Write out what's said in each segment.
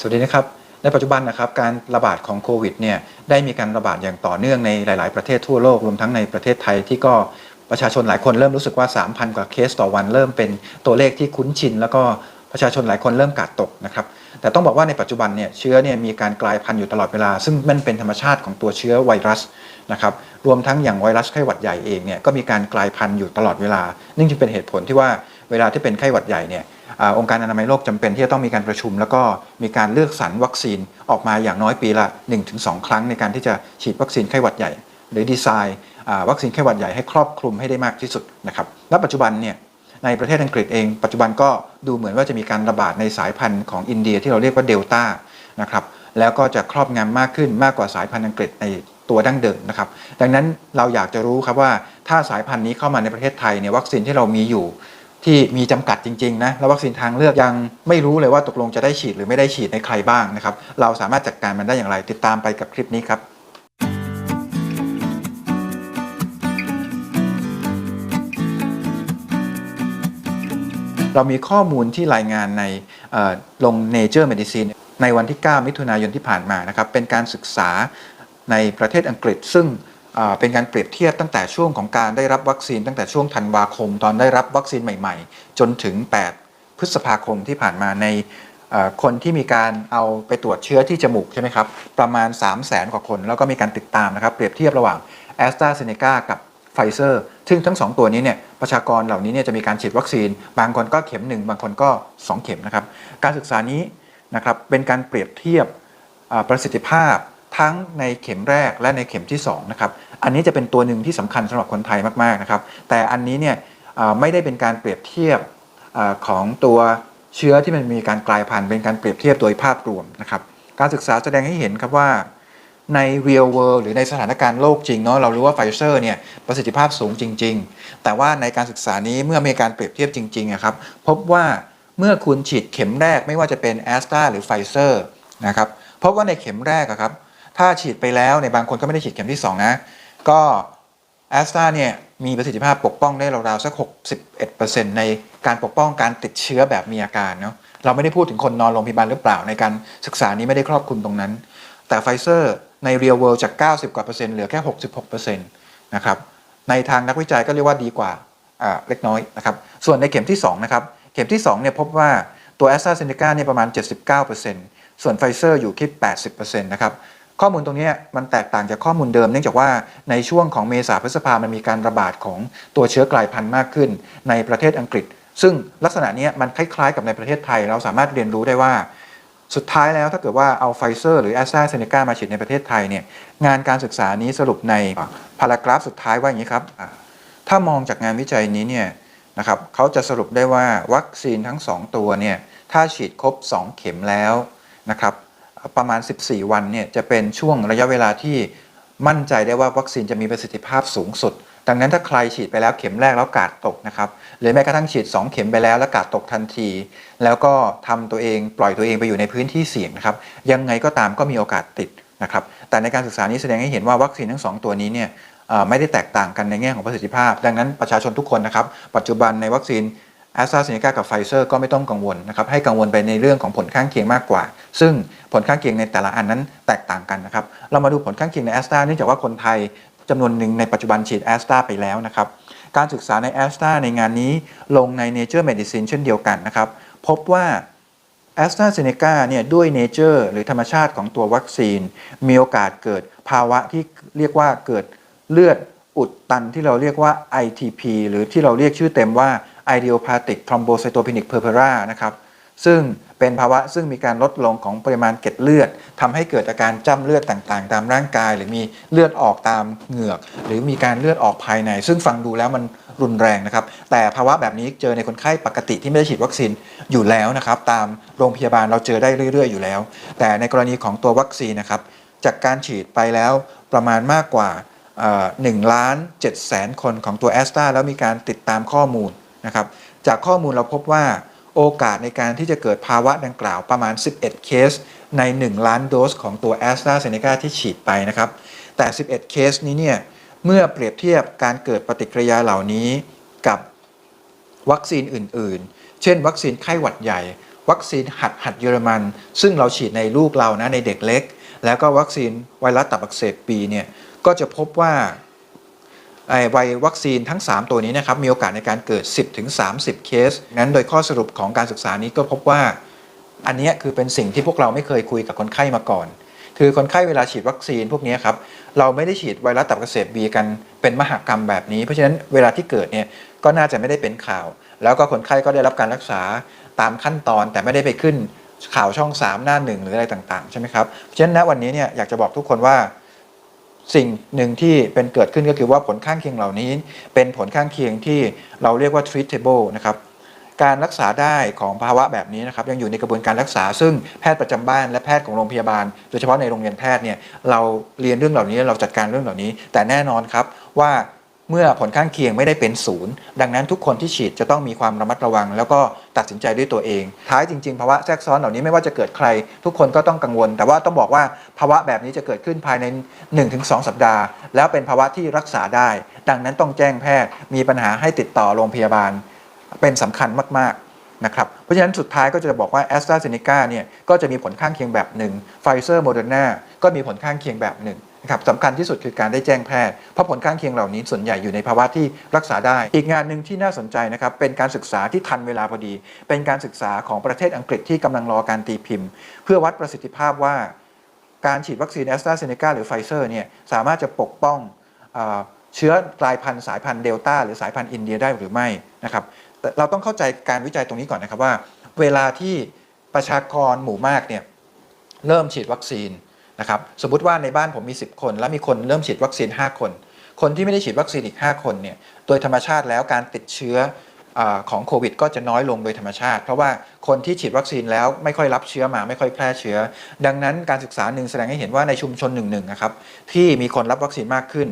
สวัสดีนะครับ ในปัจจุบันนะครับการระบาดของโควิดเนี่ยได้มีการระบาดอย่างต่อเนื่องในหลาย ๆ ประเทศทั่วโลกรวมทั้งในประเทศไทยที่ก็ประชาชนหลายคนเริ่มรู้สึกว่า 3,000 กว่าเคสต่อวันเริ่มเป็นตัวเลขที่คุ้นชิน แล้วก็ประชาชนหลายคนเริ่มกาดตกนะครับแต่ต้องบอกว่าในปัจจุบันเนี่ยเชื้อเนี่ยมีการกลายพันธุ์อยู่ตลอดเวลา ซึ่งมันเป็นธรรมชาติของตัวเชื้อไวรัสนะครับรวมทั้งอย่างไวรัสไข้หวัดใหญ่เองเนี่ยก็มีการกลายพันธุ์อยู่ตลอดเวลา นี่จึงเป็นเหตุผลที่ว่าเวลาที่เป็นไข้หวัดใหญ่เนี่ย องค์การอนามัยโลกจำเป็นที่จะต้องมีการประชุม แล้วก็มีการเลือกสรรวัคซีนออกมาอย่างน้อยปีละ 1-2 ครั้งในการที่จะฉีดวัคซีนไข้หวัดใหญ่ หรือดีไซน์วัคซีนไข้หวัดใหญ่ให้ครอบคลุมให้ได้มากที่สุดนะครับและปัจจุบันเนี่ยในประเทศอังกฤษเองปัจจุบันก็ดูเหมือนว่าจะมีการระบาดในสายพันธุ์ของอินเดียที่เราเรียกว่าเดลต้านะครับแล้วก็จะครอบงำมากขึ้นมากกว่าสายพันธุ์อังกฤษในตัวดั้งเดิมนะครับดังนั้นเราอยากจะรู้ครับว่าถ้าสายพันธุ์นี้เข้ามาในประเทศไทยเนี่ยวัคซีนที่เรามีอยู่ ที่มีจำกัดจริงๆนะแล้ววัคซีนทางเลือกยังไม่รู้เลยว่าตกลงจะได้ฉีดหรือไม่ได้ฉีดในใครบ้างนะครับเราสามารถจัดการมันได้อย่างไรติดตามไปกับคลิปนี้ครับเรามีข้อมูลที่รายงานในลง Nature Medicine ในวันที่ 9 มิถุนายนที่ผ่านมานะครับ เป็นการศึกษาในประเทศอังกฤษซึ่ง เป็นการเปรียบเทียบตั้งแต่ช่วงของการได้รับวัคซีนตั้งแต่ช่วงธันวาคม ตอนได้รับวัคซีนใหม่ ๆ จนถึง 8 พฤษภาคมที่ผ่านมาในคนที่มีการเอาไปตรวจเชื้อที่จมูกใช่ไหมครับ ประมาณ 3 0 0 0 0 0กว่าคน แล้วก็มีการติดตามนะครับ เปรียบเทียบระหว่าง a s t r a z เซ e c a กับไฟเซอร์ซึ่งทั้ง 2 ตัวนี้เนี่ยประชากรเหล่านี้เนี่ยจะมีการฉีดวัคซีน บางคนก็เข็ม 1 บางคนก็ 2 เข็มนะครับ การศึกษานี้นะครับเป็นการเปรียบเทียบประสิทธิภาพ ทั้งในเข็มแรกและในเข็มที่2นะครับอันนี้จะเป็นตัวหนึ่งที่สำคัญสำหรับคนไทยมากๆนะครับ แต่อันนี้เนี่ยไม่ได้เป็นการเปรียบเทียบอของตัวเชื้อที่มันมีการกลายพันธุ์เป็นการเปรียบเทียบโดยภาพรวมนะครับ การศึกษาแสดงให้เห็นครับว่าใน real world หรือในสถานการณ์โลกจริงเนาะเรารู้ว่าไฟเซอร์เนี่ยประสิทธิภาพสูงจริง ๆ แต่ว่าในการศึกษานี้เมื่อมีการเปรียบเทียบจริงๆอะครับพบว่าเมื่อคุณฉีดเข็มแรกไม่ว่าจะเป็น a s t r a หรือไฟเซอร์นะครับพบว่าในเข็มแรกครับ ถ้าฉีดไปแล้วในบางคนก็ไม่ได้ฉีดเข็มที่ 2 นะ ก็ a s t r a เนี่ยมีประสิทธิภาพปกป้องได้ราวๆสัก 61%ในการปกป้องการติดเชื้อแบบมีอาการเนาะเราไม่ได้พูดถึงคนนอนโรงพยาบาลหรือเปล่าในการศึกษานี้ไม่ได้ครอบคลุมตรงนั้น แต่ไฟเซอร์ใน real world จาก 90 กว่าเปอร์เซ็นต์เหลือแค่ 66เปอร์เซ็นต์นะครับในทางนักวิจัยก็เรียกว่าดีกว่าเล็กน้อยนะครับส่วนในเข็มที่2นะครับเข็มที่2เนี่ยพบว่าตัว a s t r a z เซ e c a เนี่ยประมาณ 79เปอร์เซ็นต์ส่วนไฟเซอร์อยู่ที่ 80เปอร์เซ็นต์นะครับ ข้อมูลตรงนี้มันแตกต่างจากข้อมูลเดิม เนื่องจากว่าในช่วงของเมษาพฤษภามันมีการระบาดของตัวเชื้อกลายพันธุ์มากขึ้น ในประเทศอังกฤษ ซึ่งลักษณะนี้มันคล้ายๆ กับในประเทศไทย เราสามารถเรียนรู้ได้ว่า สุดท้ายแล้วถ้าเกิดว่าเอาไฟเซอร์หรือแอสตราเซเนกามาฉีดในประเทศไทยเนี่ยงานการศึกษานี้สรุปในพารากราฟสุดท้ายว่าอย่างนี้ครับถ้ามองจากงานวิจัยนี้เนี่ยนะครับเขาจะสรุปได้ว่าวัคซีนทั้ง 2 ตัวเนี่ยถ้าฉีดครบ 2 เข็มแล้วนะครับ ประมาณ 14 วันเนี่ยจะเป็นช่วงระยะเวลาที่มั่นใจได้ว่าวัคซีนจะมีประสิทธิภาพสูงสุด ดังนั้นถ้าใครฉีดไปแล้วเข็มแรกแล้วกาดตกนะครับหรือแม้กระทั่งฉีด 2 เข็มไปแล้วแล้วกาดตกทันที แล้วก็ทำตัวเองปล่อยตัวเองไปอยู่ในพื้นที่เสี่ยงนะครับยังไงก็ตามก็มีโอกาสติดนะครับแต่ในการศึกษานี้แสดงให้เห็นว่าวัคซีนทั้ง 2 ตัวนี้เนี่ยไม่ได้แตกต่างกันในแง่ของประสิทธิภาพ ดังนั้นประชาชนทุกคนนะครับ ปัจจุบันในวัคซีน แอสตราเซเนกากับไฟเซอร์ก็ไม่ต้องกังวลนะครับให้กังวลไปในเรื่องของผลข้างเคียงมากกว่า ซึ่งผลข้างเคียงในแต่ละอันนั้นแตกต่างกันนะครับเรามาดูผลข้างเคียงในแอสตราเนื่องจากว่าคนไทยจำนวนหนึ่งในปัจจุบันฉีดแอสตราไปแล้วนะครับการศึกษาในแอสตราในงานนี้ลงใน Nature Medicine เช่นเดียวกันนะครับพบว่าแอสตราเซเนกาเนี่ยด้วยเนเจอร์หรือธรรมชาติของตัววัคซีน มีโอกาสเกิดภาวะที่เรียกว่าเกิดเลือด อุดตันที่เราเรียกว่า ITP หรือที่เราเรียกชื่อเต็มว่า idiopathic thrombocytopenic purpura นะครับ ซึ่งเป็นภาวะซึ่งมีการลดลงของปริมาณเกล็ดเลือดทำให้เกิดอาการจ้ำเลือดต่างๆ ตามร่างกาย หรือมีเลือดออกตามเหงือก หรือมีการเลือดออกภายใน ซึ่งฟังดูแล้วมันรุนแรงนะครับ แต่ภาวะแบบนี้เจอในคนไข้ปกติที่ไม่ได้ฉีดวัคซีนอยู่แล้วนะครับ ตามโรงพยาบาลเราเจอได้เรื่อยๆ อยู่แล้ว แต่ในกรณีของตัววัคซีนนะครับ จากการฉีดไปแล้วประมาณมากกว่า 1ล้าน7แสนคนของตัวแอสตราแล้วมีการติดตามข้อมูลนะครับจากข้อมูลเราพบว่าโอกาสในการที่จะเกิดภาวะดังกล่าวประมาณ 11 เคส ใน 1 ล้านโดสของตัว a s t r a z เซ e c a ที่ฉีดไปนะครับ แต่ 11 เคสนี้เนี่ยเมื่อเปรียบเทียบการเกิดปฏิกิริยาเหล่านี้กับวัคซีนอื่น ๆ เช่น วัคซีนไข้หวัดใหญ่ วัคซีนหัดหัดเยอรมัน ซึ่งเราฉีดในลูกเรานะในเด็กเล็ก แล้วก็วัคซีนไวรัสตับอักเสบปีเนี่ย ก็จะพบว่าไอไววัคซีนทั้ง 3 ตัวนี้นะครับมีโอกาสในการเกิด 10-30 เคสงั้นโดยข้อสรุปของการศึกษานี้ก็พบว่า อันนี้คือเป็นสิ่งที่พวกเราไม่เคยคุยกับคนไข้มาก่อน คือคนไข้เวลาฉีดวัคซีนพวกนี้ครับเราไม่ได้ฉีดไวรัสตับอักเสบบีกันเป็นมหากรรมแบบนี้ เพราะฉะนั้นเวลาที่เกิดเนี่ยก็น่าจะไม่ได้เป็นข่าว แล้วก็คนไข้ก็ได้รับการรักษาตามขั้นตอนแต่ไม่ได้ไปขึ้นข่าวช่อง 3 หน้าหนึ่งหรืออะไรต่างๆใช่ไหมครับเพราะฉะนั้นณวันนี้เนี่ยอยากจะบอกทุกคนว่า สิ่งหนึ่งที่เป็นเกิดขึ้นก็คือว่าผลข้างเคียงเหล่านี้ เป็นผลข้างเคียงที่เราเรียกว่า treatable นะครับการรักษาได้ของภาวะแบบนี้นะครับยังอยู่ในกระบวนการรักษา ซึ่งแพทย์ประจำบ้านและแพทย์ของโรงพยาบาล โดยเฉพาะในโรงเรียนแพทย์เนี่ยเราเรียนเรื่องเหล่านี้เราจัดการเรื่องเหล่านี้ แต่แน่นอนครับว่า เมื่อผลข้างเคียงไม่ได้เป็นศูนย์ดังนั้นทุกคนที่ฉีดจะต้องมีความระมัดระวัง แล้วก็ตัดสินใจด้วยตัวเอง ท้ายจริงๆภาวะแทรกซ้อนเหล่านี้ไม่ว่าจะเกิดใคร ทุกคนก็ต้องกังวล แต่ว่าต้องบอกว่าภาวะแบบนี้จะเกิดขึ้นภายใน 1-2 สัปดาห์ แล้วเป็นภาวะที่รักษาได้ ดังนั้นต้องแจ้งแพทย์มีปัญหาให้ติดต่อโรงพยาบาล เป็นสำคัญมากๆนะครับเพราะฉะนั้นสุดท้ายก็จะบอกว่า a s t r a z เซ e c a เนี่ยก็จะมีผลข้างเคียงแบบหนึ่งไฟเซอร์โมเดอร์นาก็มีผลข้างเคียงแบบหนึ่ง นะครับสำคัญที่สุดคือการได้แจ้งแพทย์ เพราะผลข้างเคียงเหล่านี้ส่วนใหญ่อยู่ในภาวะที่รักษาได้ อีกงานหนึ่งที่น่าสนใจนะครับ เป็นการศึกษาที่ทันเวลาพอดี เป็นการศึกษาของประเทศอังกฤษที่กำลังรอการตีพิมพ์ เพื่อวัดประสิทธิภาพว่า การฉีดวัคซีนแอสตราเซเนกาหรือไฟเซอร์เนี่ยสามารถจะปกป้องเอเชื้อกลายพันธุ์สายพันธุ์เดลต้าหรือสายพันธุ์อินเดียได้หรือไม่นะครับเราต้องเข้าใจการวิจัยตรงนี้ก่อนนะครับว่า เวลาที่ประชากรหมู่มากเนี่ยเริ่มฉีดวัคซีน นะครับสมมติว่าในบ้านผมมี 10 คน แล้วมีคนเริ่มฉีดวัคซีน 5 คน คนที่ไม่ได้ฉีดวัคซีนอีก 5 คนเนี่ยโดยธรรมชาติแล้วการติดเชื้ออของโควิดก็จะน้อยลงโดยธรรมชาติ เพราะว่าคนที่ฉีดวัคซีนแล้วไม่ค่อยรับเชื้อมาไม่ค่อยแพร่เชื้อ ดังนั้นการศึกษาหนึ่งแสดงให้เห็นว่าในชุมชนหนึ่งๆนะครับที่มีคนรับวัคซีนมากขึ้น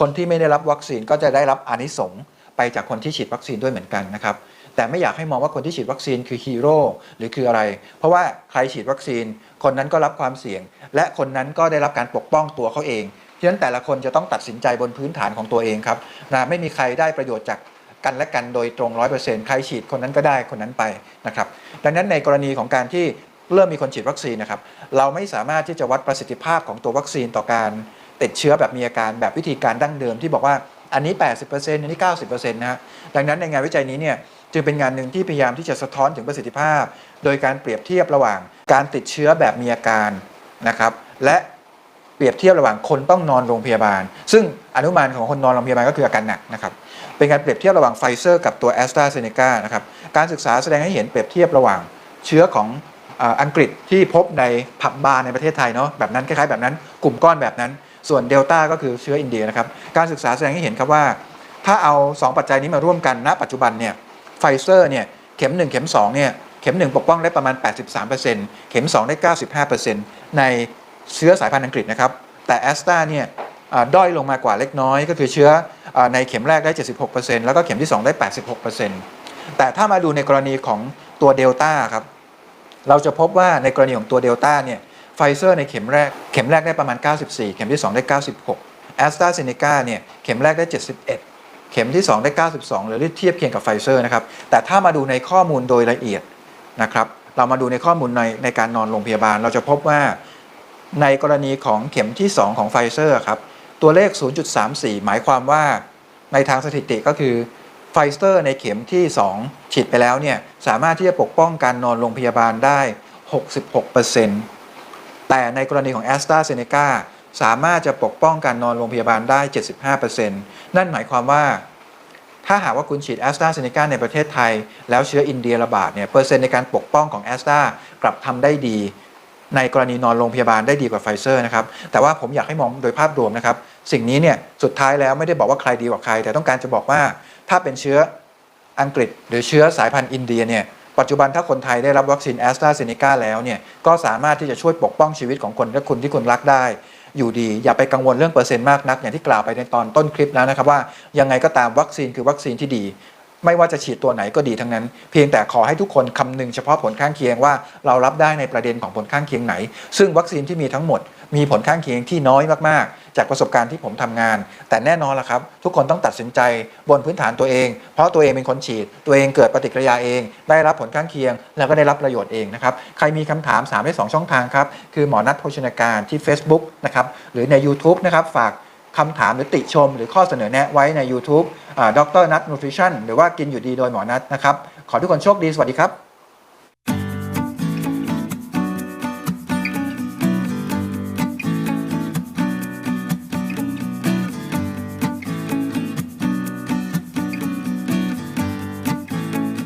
คนที่ไม่ได้รับวัคซีนก็จะได้รับอานิสงส์ ไปจากคนที่ฉีดวัคซีนด้วยเหมือนกันนะครับแต่ไม่อยากให้มองว่าคนที่ฉีดวัคซีนคือฮีโร่หรือคืออะไร เพราะว่าใครฉีดวัคซีน คนนั้นก็รับความเสี่ยง และคนนั้นก็ได้รับการปกป้องตัวเขาเองฉะนั้นแต่ละคนจะต้องตัดสินใจบนพื้นฐานของตัวเองครับนะไม่มีใครได้ประโยชน์จากกันและกันโดยตรง 100%ใครฉีดคนนั้นก็ได้คนนั้นไปนะครับดังนั้นในกรณีของการที่เริ่มมีคนฉีดวัคซีนนะครับเราไม่สามารถที่จะวัดประสิทธิภาพของตัววัคซีนต่อการติดเชื้อแบบมีอาการแบบวิธีการดั้งเดิมที่บอกว่า อันนี้ 80%อันนี้ 90%นะฮะดังนั้นในงานวิจัยนี้เนี่ยจึงเป็นงานหนึ่งที่พยายามที่จะสะท้อนถึงประสิทธิภาพ โดยการเปรียบเทียบระหว่างการติดเชื้อแบบมีอาการนะครับและเปรียบเทียบระหว่างคนต้องนอนโรงพยาบาล ซึ่งอนุมานของคนนอนโรงพยาบาลก็คืออาการหนักนะครับเป็นการเปรียบเทียบระหว่างไฟเซอร์กับตัวแอสตราเซเนกานะครับการศึกษาแสดงให้เห็นเปรียบเทียบระหว่างเชื้อของอังกฤษที่พบในผับบาร์ในประเทศไทยเนาะแบบนั้นคล้ายๆแบบนั้น กลุ่มก้อนแบบนั้น ส่วนเดลต้าก็คือเชื้ออินเดียนะครับ การศึกษาแสดงให้เห็นครับว่า ถ้าเอา 2 ปัจจัยนี้มาร่วมกันณ ปัจจุบันเนี่ยไฟเซอร์เนี่ยเข็ม 1 เข็ม2เนี่ยเข็ม 1 ปกป้องได้ประมาณ 83%เข็ม 2 ได้ 95%ในเชื้อสายพันธุ์อังกฤษนะครับ แต่แอสตราเนี่ยด้อยลงมากว่าเล็กน้อย ก็คือเชื้อในเข็มแรกได้ 76%แล้วก็เข็มที่ 2 ได้ 86%แต่ถ้ามาดูในกรณีของตัวเดลต้าครับเราจะพบว่าในกรณีของตัวเดลต้าเนี่ย ไฟเซอร์ในเข็มแรก เข็มแรกได้ประมาณ 94 เข็มที่ 2 ได้ 96แอสตราเซเนกาเนี่ยเข็มแรกได้ 71 เข็มที่ 2 ได้ 92หรือเทียบเคียงกับไฟเซอร์นะครับ แต่ถ้ามาดูในข้อมูลโดยละเอียดนะครับ เรามาดูในข้อมูลในในการนอนโรงพยาบาล เราจะพบว่าในกรณีของเข็มที่ 2 ของไฟเซอร์ครับ ตัวเลข 0.34 หมายความว่าในทางสถิติก็คือไฟเซอร์ในเข็มที่ 2 ฉีดไปแล้วเนี่ยสามารถที่จะปกป้องการนอนโรงพยาบาลได้ 66% แต่ในกรณีของ a s t r a z เซ e c a สามารถจะปกป้องการนอนโรงพยาบาลได้ 75%นั่นหมายความว่า ถ้าหากว่าคุณฉีดแอสตราเซเนกาในประเทศไทย แล้วเชื้ออินเดียระบาดเนี่ยเปอร์เซ็นต์ในการปกป้องของแอสตรากลับทำได้ดี ในกรณีนอนโรงพยาบาลได้ดีกว่าไฟเซอร์นะครับ แต่ว่าผมอยากให้มองโดยภาพรวมนะครับ สิ่งนี้เนี่ยสุดท้ายแล้วไม่ได้บอกว่าใครดีกว่าใคร แต่ต้องการจะบอกว่าถ้าเป็นเชื้ออังกฤษ หรือเชื้อสายพันธุ์อินเดียเนี่ย ปัจจุบันถ้าคนไทยได้รับวัคซีนแอสตราเซเนกาแล้วเนี่ยก็สามารถที่จะช่วยปกป้องชีวิตของคนและคุณที่คุณรักได้ อยู่ดี อย่าไปกังวลเรื่องเปอร์เซ็นต์มากนัก อย่างที่กล่าวไปในตอนต้นคลิปแล้วนะครับว่ายังไงก็ตามวัคซีนคือวัคซีนที่ดี ไม่ว่าจะฉีดตัวไหนก็ดีทั้งนั้น เพียงแต่ขอให้ทุกคนคำนึงเฉพาะผลข้างเคียงว่าเรารับได้ในประเด็นของผลข้างเคียงไหน ซึ่งวัคซีนที่มีทั้งหมด มีผลข้างเคียงที่น้อยมากๆ จากประสบการณ์ที่ผมทำงาน แต่แน่นอนละครับ ทุกคนต้องตัดสินใจบนพื้นฐานตัวเอง เพราะตัวเองเป็นคนฉีด ตัวเองเกิดปฏิกิริยาเอง ได้รับผลข้างเคียง แล้วก็ได้รับประโยชน์เองนะครับ ใครมีคำถาม3ได้2ช่องทางครับ คือหมอนัทโภชนาการที่ Facebook นะครับ หรือใน YouTube นะครับ ฝากคำถามหรือติชม หรือข้อเสนอแนะไว้ใน YouTube ดรนัทนูทริชั่นหรือว่ากินอยู่ดีโดยหมอนัทนะครับ ขอทุกคนโชคดี สวัสดีครับ